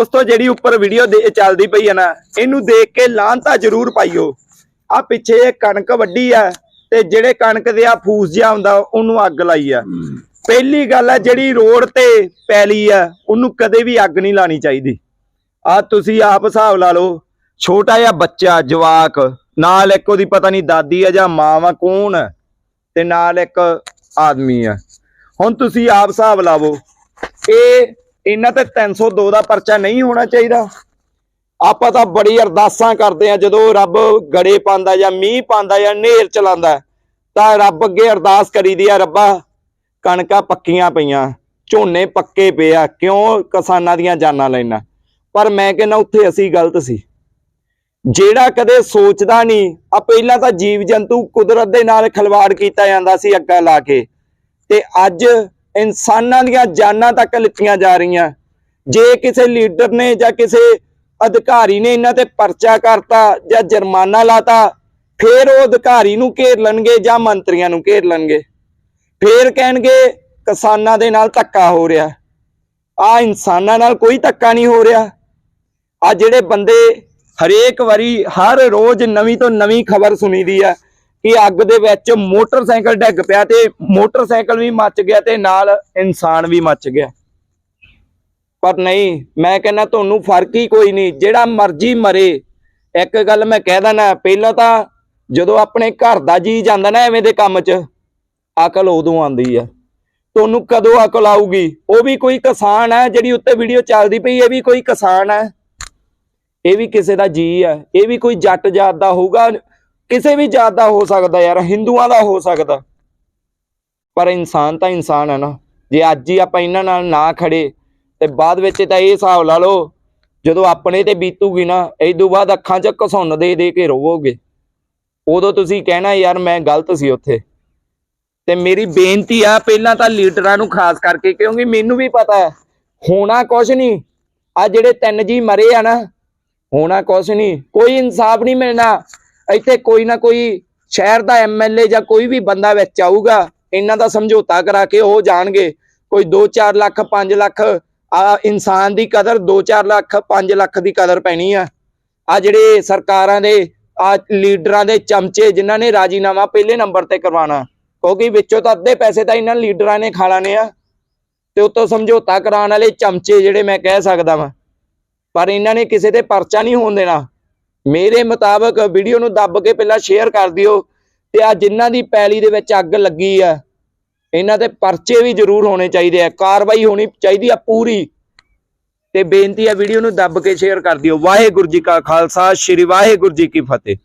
ਦੋਸਤੋ ਜਿਹੜੀ ਉੱਪਰ ਵੀਡੀਓ ਦੇ ਚੱਲਦੀ ਪਈ ਹੈ ਨਾ ਇਹਨੂੰ ਦੇਖ ਕੇ ਲਾਂਤਾ ਜ਼ਰੂਰ ਪਾਈਓ। ਆ ਪਿੱਛੇ ਇਹ ਕਣਕ ਵੱਡੀ ਆ ਤੇ ਜਿਹੜੇ ਕਣਕ ਦੇ ਆ ਫੂਸ ਜਿਹਾ ਹੁੰਦਾ ਉਹਨੂੰ ਅੱਗ ਲਾਈ ਆ। ਪਹਿਲੀ ਗੱਲ ਆ ਜਿਹੜੀ ਰੋਡ ਤੇ ਪੈਲੀ ਆ ਉਹਨੂੰ ਕਦੇ ਵੀ ਅੱਗ ਨਹੀਂ ਲਾਣੀ ਚਾਹੀਦੀ। ਆ ਤੁਸੀਂ ਆਪ ਹਿਸਾਬ ਲਾ ਲਓ ਛੋਟਾ ਜਿਹਾ ਬੱਚਾ ਜਵਾਕ ਨਾਲ ਇੱਕ ਉਹਦੀ ਪਤਾ ਨਹੀਂ ਦਾਦੀ ਆ ਜਾਂ ਮਾਂ ਵਾ ਕੌਣ ਤੇ ਨਾਲ ਇੱਕ ਆਦਮੀ ਆ। ਹੁਣ ਤੁਸੀਂ ਆਪ ਹਿਸਾਬ ਲਾਵੋ ਇਹ ਇਹਨਾਂ ਤੇ 302 ਦਾ ਪਰਚਾ ਨਹੀਂ ਹੋਣਾ ਚਾਹੀਦਾ। ਆਪਾਂ ਤਾਂ ਬੜੀ ਅਰਦਾਸਾਂ ਕਰਦੇ ਆ ਜਦੋਂ ਰੱਬ ਗੜੇ ਪਾਉਂਦਾ ਜਾਂ ਮੀਂਹ ਪਾਉਂਦਾ ਜਾਂ ਨੇਰ ਚਲਾਉਂਦਾ, ਤਾਂ ਰੱਬ ਅੱਗੇ ਅਰਦਾਸ ਕਰੀਦੀ ਆ, ਰੱਬਾ, ਕਣਕਾਂ ਪੱਕੀਆਂ ਪਈਆਂ, ਝੋਨੇ ਪੱਕੇ ਪਏ ਆ, ਕਿਉਂ ਕਿਸਾਨਾਂ ਦੀਆਂ ਜਾਨਾਂ ਲੈਣਾ? ਪਰ ਮੈਂ ਕਹਿੰਦਾ ਉੱਥੇ ਅਸੀਂ ਗਲਤ ਸੀ। ਜਿਹੜਾ ਕਦੇ ਸੋਚਦਾ ਨਹੀਂ ਆ ਪਹਿਲਾਂ ਤਾਂ ਜੀਵ ਜੰਤੂ ਕੁਦਰਤ ਦੇ ਨਾਲ ਖਿਲਵਾੜ ਕੀਤਾ ਜਾਂਦਾ ਸੀ ਅੱਗਾ ਲਾ ਕੇ। ਤੇ ਅੱਜ ਇਨਸਾਨਾਂ ਦੀਆਂ ਜਾਨਾਂ ਤੱਕ ਲਿੱਤੀਆਂ ਜਾ ਰਹੀਆਂ। ਜੇ ਕਿਸੇ ਲੀਡਰ ਨੇ ਜਾਂ ਕਿਸੇ ਅਧਿਕਾਰੀ ਨੇ ਇਹਨਾਂ ਤੇ ਪਰਚਾ ਕਰਤਾ ਜਾਂ ਜੁਰਮਾਨਾ ਲਾਤਾ, ਫੇਰ ਉਹ ਅਧਿਕਾਰੀ ਨੂੰ ਘੇਰ ਲੈਣਗੇ ਜਾਂ ਮੰਤਰੀਆਂ ਨੂੰ ਘੇਰ ਲੈਣਗੇ। ਫੇਰ ਕਹਿਣਗੇ, ਕਿਸਾਨਾਂ ਦੇ ਨਾਲ ਧੱਕਾ ਹੋ ਰਿਹਾ। ਆ ਇਨਸਾਨਾਂ ਨਾਲ ਕੋਈ ਧੱਕਾ ਨਹੀਂ ਹੋ ਰਿਹਾ। ਆ ਜਿਹੜੇ ਬੰਦੇ ਹਰੇਕ ਵਾਰੀ, ਹਰ ਰੋਜ਼ ਨਵੀਂ ਤੋਂ ਨਵੀਂ ਖਬਰ ਸੁਣੀਦੀ ਆ ਕਿ ਅੱਗ ਦੇ ਵਿੱਚ ਮੋਟਰਸਾਈਕਲ ਡਿੱਗ ਪਿਆ ਤੇ ਮੋਟਰਸਾਈਕਲ ਵੀ ਮੱਚ ਗਿਆ ਤੇ ਨਾਲ ਇਨਸਾਨ ਵੀ ਮੱਚ ਗਿਆ। ਪਰ ਨਹੀਂ, ਮੈਂ ਕਹਿੰਦਾ ਤੁਹਾਨੂੰ ਫ਼ਰਕ ਹੀ ਕੋਈ ਨਹੀਂ। ਜਿਹੜਾ ਮਰਜ਼ੀ ਮਰੇ, ਇੱਕ ਗੱਲ ਮੈਂ ਕਹਿ ਦਣਾ ਪਹਿਲਾਂ ਤਾਂ ਜਦੋਂ ਆਪਣੇ ਘਰ ਦਾ ਜੀ ਜਾਂਦਾ ਨਾ ਐਵੇਂ ਦੇ ਕੰਮ 'ਚ, ਅਕਲ ਉਦੋਂ ਆਉਂਦੀ ਆ। ਤੁਹਾਨੂੰ ਕਦੋਂ ਅਕਲ ਆਊਗੀ? ਉਹ ਵੀ ਕੋਈ ਕਿਸਾਨ ਹੈ ਜਿਹੜੀ ਉੱਤੇ ਵੀਡੀਓ ਚੱਲਦੀ ਪਈ, ਇਹ ਵੀ ਕੋਈ ਕਿਸਾਨ ਹੈ ਇਹ ਵੀ ਕਿਸੇ ਦਾ ਜੀ ਆ। ਇਹ ਵੀ ਕੋਈ ਜੱਟ ਜਾਤ ਦਾ ਹੋਊਗਾ ਕਿਸੇ ਵੀ ਜਾਤ ਦਾ ਹੋ ਸਕਦਾ ਯਾਰ, ਹਿੰਦੂਆਂ ਦਾ ਹੋ ਸਕਦਾ। ਪਰ ਇਨਸਾਨ ਤਾਂ ਇਨਸਾਨ ਹੈ ਨਾ। ਜੇ ਅੱਜ ਹੀ ਆਪਾਂ ਇਹਨਾਂ ਨਾਲ ਨਾ ਖੜੇ, ਤੇ ਬਾਅਦ ਵਿੱਚ ਤਾਂ ਇਹ ਹਿਸਾਬ ਲਾ ਲਓ, ਜਦੋਂ ਆਪਣੇ ਤੇ ਬੀਤੂਗੀ ਨਾ ਤੋਂ ਬਾਅਦ ਅੱਖਾਂ 'ਚ ਘਸੁੰਨ ਦੇ ਦੇ ਕੇ ਰੋਵੋਗੇ। ਉਦੋਂ ਤੁਸੀਂ ਕਹਿਣਾ, ਯਾਰ, ਮੈਂ ਗਲਤ ਸੀ ਉੱਥੇ। ਤੇ ਮੇਰੀ ਬੇਨਤੀ ਆ, ਪਹਿਲਾਂ ਤਾਂ ਲੀਡਰਾਂ ਨੂੰ ਖਾਸ ਕਰਕੇ, ਕਿਉਂਕਿ ਮੈਨੂੰ ਵੀ ਪਤਾ ਹੈ, ਹੋਣਾ ਕੁਝ ਨਹੀਂ। ਆ ਜਿਹੜੇ ਤਿੰਨ ਜੀ ਮਰੇ ਆ ਨਾ, ਹੋਣਾ ਕੁਝ ਨਹੀਂ। ਕੋਈ ਇਨਸਾਫ ਨਹੀਂ ਮਿਲਣਾ। ਇੱਥੇ ਕੋਈ ਨਾ ਕੋਈ ਸ਼ਹਿਰ ਦਾ ਐਮਐਲਏ ਜਾਂ ਕੋਈ ਵੀ ਬੰਦਾ ਵਿੱਚ ਆਊਗਾ, ਇਹਨਾਂ ਦਾ ਸਮਝੌਤਾ ਕਰਾ ਕੇ ਉਹ ਜਾਣਗੇ। ਕੋਈ 2-4 ਲੱਖ 5 ਲੱਖ, ਆ ਇਨਸਾਨ ਦੀ ਕਦਰ 2-4 ਲੱਖ 5 ਲੱਖ ਦੀ ਕਦਰ ਪੈਣੀ ਆ। ਆ ਜਿਹੜੇ ਸਰਕਾਰਾਂ ਦੇ, ਆ ਲੀਡਰਾਂ ਦੇ ਚਮਚੇ ਜਿਨ੍ਹਾਂ ਨੇ ਰਾਜੀਨਾਮਾ ਪਹਿਲੇ ਨੰਬਰ ਤੇ ਕਰਵਾਉਣਾ, ਕਿਉਂਕਿ ਵਿੱਚੋਂ ਤਾਂ ਅੱਧੇ ਪੈਸੇ ਤਾਂ ਇਹਨਾਂ ਲੀਡਰਾਂ ਨੇ ਖਾ ਲਾਣੇ ਆ। ਤੇ ਉਤੋਂ ਸਮਝੌਤਾ ਕਰਾਉਣ ਵਾਲੇ ਚਮਚੇ ਜਿਹੜੇ ਮੈਂ ਕਹਿ ਸਕਦਾ ਵਾਂ। ਪਰ ਇਹਨਾਂ ਨੇ ਕਿਸੇ ਤੇ ਪਰਚਾ ਨਹੀਂ ਹੋਣ ਦੇਣਾ। ਮੇਰੇ ਮੁਤਾਬਕ ਵੀਡੀਓ ਨੂੰ ਦੱਬ ਕੇ ਪਹਿਲਾਂ ਸ਼ੇਅਰ ਕਰ ਦਿਓ ਤੇ ਆ ਜਿਨ੍ਹਾਂ ਦੀ ਪੈਲੀ ਦੇ ਵਿੱਚ ਅੱਗ ਲੱਗੀ ਆ, ਇਹਨਾਂ ਤੇ ਪਰਚੇ ਵੀ ਜ਼ਰੂਰ ਹੋਣੇ ਚਾਹੀਦੇ ਆ, ਕਾਰਵਾਈ ਹੋਣੀ ਚਾਹੀਦੀ ਆ ਪੂਰੀ। ਤੇ ਬੇਨਤੀ ਆ ਵੀਡੀਓ ਨੂੰ ਦੱਬ ਕੇ ਸ਼ੇਅਰ ਕਰ ਦਿਓ। ਵਾਹਿਗੁਰੂ ਜੀ ਕਾ ਖਾਲਸਾ, ਸ੍ਰੀ ਵਾਹਿਗੁਰੂ ਜੀ ਕੀ ਫਤਿਹ।